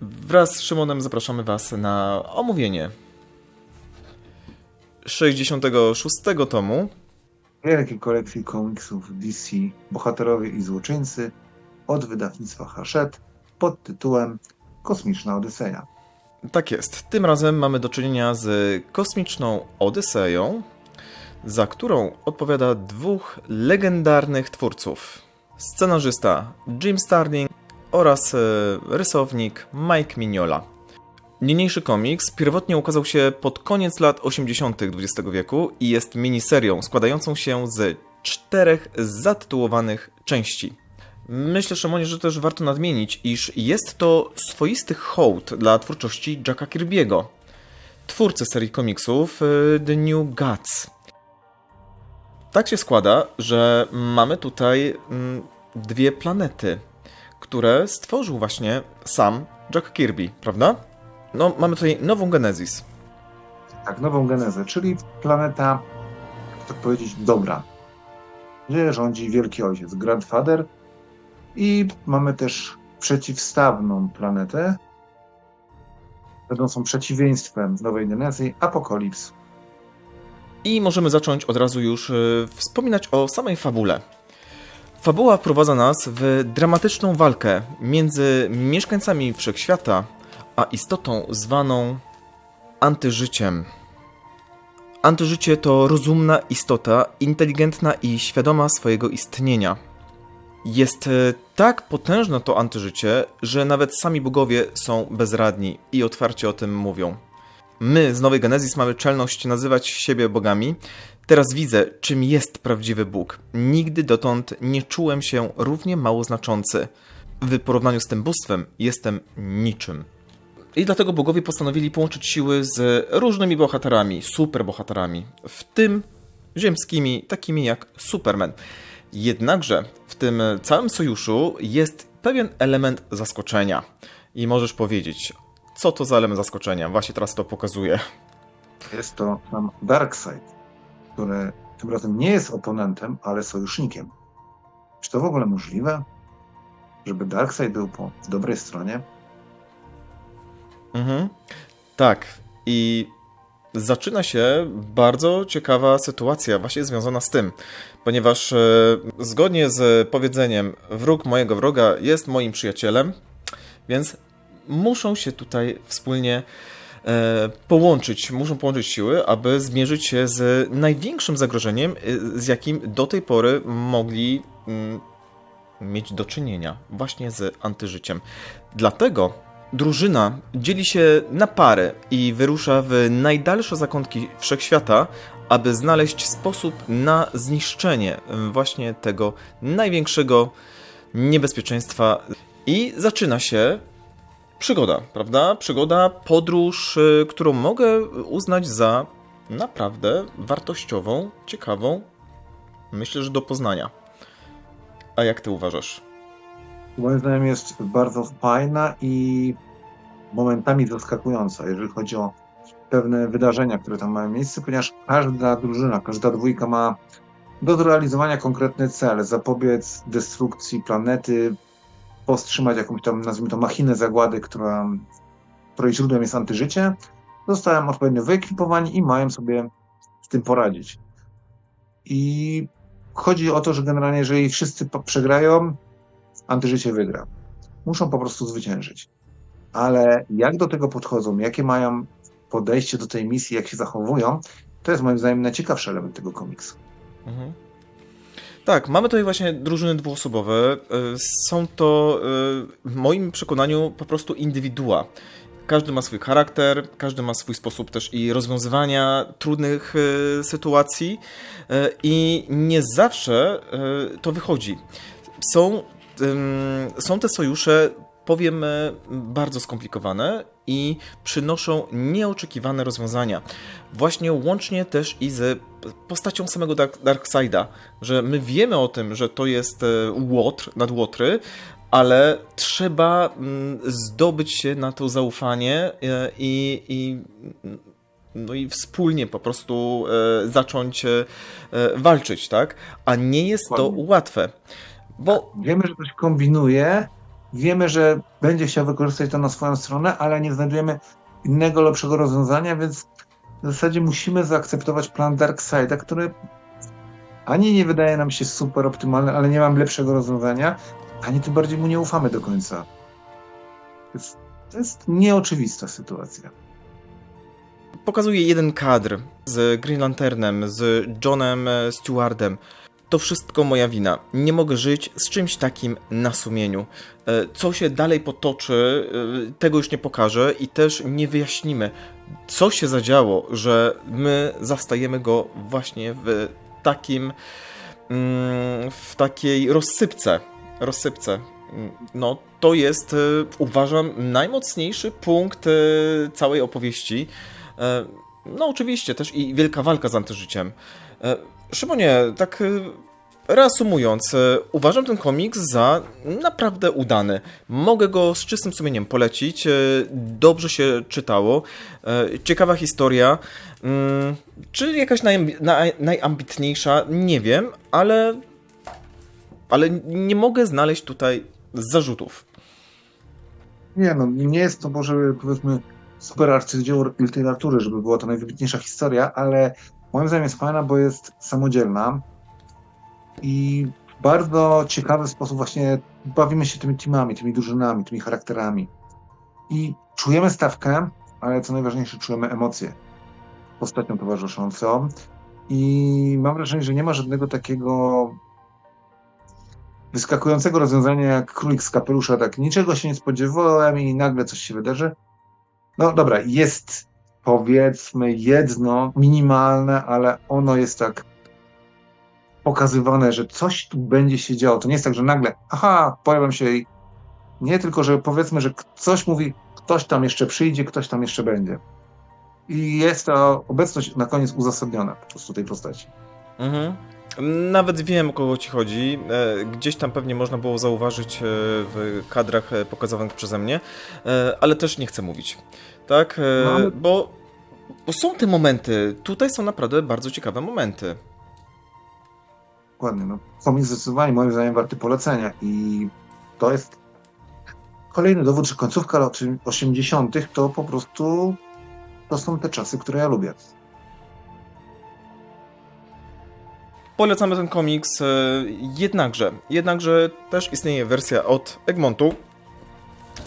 Wraz z Szymonem zapraszamy Was na omówienie 66 tomu. wielkiej kolekcji komiksów DC Bohaterowie i Złoczyńcy od wydawnictwa Hachette pod tytułem Kosmiczna Odyseja. Tak jest. Tym razem mamy do czynienia z kosmiczną Odyseją, za którą odpowiada dwóch legendarnych twórców. Scenarzysta Jim Starlin oraz e, rysownik Mike Mignola. Niniejszy komiks pierwotnie ukazał się pod koniec lat 80. XX wieku i jest miniserią składającą się z czterech zatytułowanych części. Myślę, Szymonie, że też warto nadmienić, iż jest to swoisty hołd dla twórczości Jacka Kirby'ego, twórcy serii komiksów y, The New Gods. Tak się składa, że mamy tutaj mm, dwie planety, które stworzył właśnie sam Jack Kirby, prawda? No, mamy tutaj nową Genesis. Tak, nową genezę, czyli planeta, tak powiedzieć, dobra, gdzie rządzi Wielki Ojciec, Grandfather i mamy też przeciwstawną planetę, będącą przeciwieństwem nowej genezji, Apokalips. I możemy zacząć od razu już y, wspominać o samej fabule. Fabuła wprowadza nas w dramatyczną walkę między mieszkańcami wszechświata, a istotą zwaną antyżyciem. Antyżycie to rozumna istota, inteligentna i świadoma swojego istnienia. Jest e, tak potężne to antyżycie, że nawet sami bogowie są bezradni i otwarcie o tym mówią. My z Nowej Genezis mamy czelność nazywać siebie bogami. Teraz widzę, czym jest prawdziwy Bóg. Nigdy dotąd nie czułem się równie mało znaczący. W porównaniu z tym bóstwem jestem niczym. I dlatego bogowie postanowili połączyć siły z różnymi bohaterami, superbohaterami, w tym ziemskimi, takimi jak Superman. Jednakże w tym całym sojuszu jest pewien element zaskoczenia. I możesz powiedzieć, co to za element zaskoczenia? Właśnie teraz to pokazuję. Jest to sam Darkseid, który tym razem nie jest oponentem, ale sojusznikiem. Czy to w ogóle możliwe, żeby Darkseid był po dobrej stronie? Mhm. Tak. I zaczyna się bardzo ciekawa sytuacja, właśnie związana z tym, ponieważ e, zgodnie z powiedzeniem wróg mojego wroga jest moim przyjacielem, więc muszą się tutaj wspólnie połączyć, muszą połączyć siły, aby zmierzyć się z największym zagrożeniem, e, z jakim do tej pory mogli mm, mieć do czynienia, właśnie z antyżyciem. Dlatego drużyna dzieli się na pary i wyrusza w najdalsze zakątki wszechświata, aby znaleźć sposób na zniszczenie e, właśnie tego największego niebezpieczeństwa. I zaczyna się przygoda, prawda? Przygoda, podróż, y, którą mogę uznać za naprawdę wartościową, ciekawą. Myślę, że do poznania. A jak ty uważasz? Moim zdaniem jest bardzo fajna i momentami zaskakująca, jeżeli chodzi o pewne wydarzenia, które tam mają miejsce, ponieważ każda drużyna, każda dwójka ma do zrealizowania konkretny cel, zapobiec destrukcji planety, powstrzymać jakąś tam, nazwijmy to, machinę zagłady, która, której źródłem jest antyżycie. Zostałem odpowiednio wyekwipowani i mają sobie z tym poradzić. I chodzi o to, że generalnie, jeżeli wszyscy przegrają, antyżycie wygra. Muszą po prostu zwyciężyć. Ale jak do tego podchodzą, jakie mają podejście do tej misji, jak się zachowują, to jest moim zdaniem najciekawszy element tego komiksu. Mhm. Tak, mamy tutaj właśnie drużyny dwuosobowe. Y, Są to y, w moim przekonaniu po prostu indywidua. Każdy ma swój charakter, każdy ma swój sposób też i rozwiązywania trudnych y, sytuacji i nie zawsze to wychodzi. Są, są te sojusze, powiem, y, bardzo skomplikowane i przynoszą nieoczekiwane rozwiązania. Właśnie łącznie też i z postacią samego Dark, Darkseida, że my wiemy o tym, że to jest e, łotr, nadłotry, ale trzeba mm, zdobyć się na to zaufanie e, i, i, no i wspólnie po prostu e, zacząć e, e, walczyć, tak? A nie jest to łatwe. Bo Wiemy, że ktoś kombinuje, wiemy, że będzie chciał wykorzystać to na swoją stronę, ale nie znajdujemy innego, lepszego rozwiązania, więc w zasadzie musimy zaakceptować plan Darkseida, który ani nie wydaje nam się super optymalny, ale nie mam lepszego rozwiązania, ani tym bardziej mu nie ufamy do końca. Więc to jest nieoczywista sytuacja. Pokazuje jeden kadr z Green Lanternem, z Johnem Stewardem. To wszystko moja wina. Nie mogę żyć z czymś takim na sumieniu. E, Co się dalej potoczy, e, tego już nie pokażę i też nie wyjaśnimy, co się zadziało, że my zastajemy go właśnie w takim, mm, w takiej rozsypce. Rozsypce. Mm, No, to jest, e, uważam, najmocniejszy punkt całej opowieści. No, oczywiście, też i wielka walka z antyżyciem. Szymonie, tak e, reasumując, e, uważam ten komiks za naprawdę udany. Mogę go z czystym sumieniem polecić. e, Dobrze się czytało. Ciekawa historia. Mm, Czy jakaś naj, naj, najambitniejsza? Nie wiem, ale. Ale nie mogę znaleźć tutaj zarzutów. Nie no, nie jest to może powiedzmy super arcydzieło literatury, żeby była to najwybitniejsza historia, ale moim zdaniem jest fajna, bo jest samodzielna i w bardzo ciekawy sposób właśnie bawimy się tymi teamami, tymi drużynami, tymi charakterami. I czujemy stawkę, ale co najważniejsze, czujemy emocje postacią towarzyszącą. I mam wrażenie, że nie ma żadnego takiego wyskakującego rozwiązania jak królik z kapelusza, tak niczego się nie spodziewałem i nagle coś się wydarzy. No dobra, jest powiedzmy jedno minimalne, ale ono jest tak pokazywane, że coś tu będzie się działo. To nie jest tak, że nagle, aha, pojawiam się i nie tylko, że powiedzmy, że coś mówi, ktoś tam jeszcze przyjdzie, ktoś tam jeszcze będzie. I jest ta obecność na koniec uzasadniona po prostu tej postaci. Mhm. Nawet wiem, o kogo ci chodzi. E, Gdzieś tam pewnie można było zauważyć e, w kadrach e, pokazanych przeze mnie, ale też nie chcę mówić. Tak? E, No, Bo, bo są te momenty. Tutaj są naprawdę bardzo ciekawe momenty. Dokładnie. No, komiks zdecydowanie moim zdaniem warty polecenia i to jest kolejny dowód, że końcówka lat 80. to po prostu to są te czasy, które ja lubię. Polecamy ten komiks, e, jednakże, jednakże też istnieje wersja od Egmontu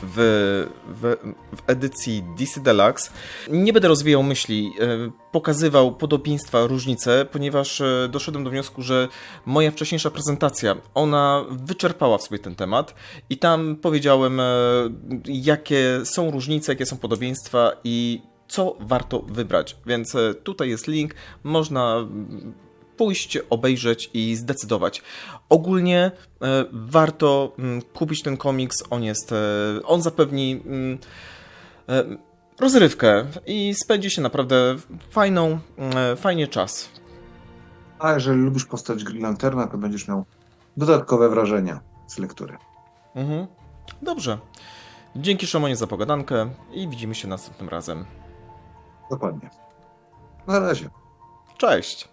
w, w, w edycji DC Deluxe. Nie będę rozwijał myśli, e, pokazywał podobieństwa, różnice, ponieważ e, doszedłem do wniosku, że moja wcześniejsza prezentacja, ona wyczerpała w sobie ten temat i tam powiedziałem, e, jakie są różnice, jakie są podobieństwa i co warto wybrać. Więc tutaj jest link, można pójść, obejrzeć i zdecydować. Ogólnie e, warto mm, kupić ten komiks, on jest, e, on zapewni mm, e, rozrywkę i spędzi się naprawdę fajną, e, fajnie czas. A jeżeli lubisz postać Green Lanterna, to będziesz miał dodatkowe wrażenia z lektury. Mhm. Dobrze. Dzięki Szymonie za pogadankę i widzimy się następnym razem. Dokładnie. Na razie. Cześć!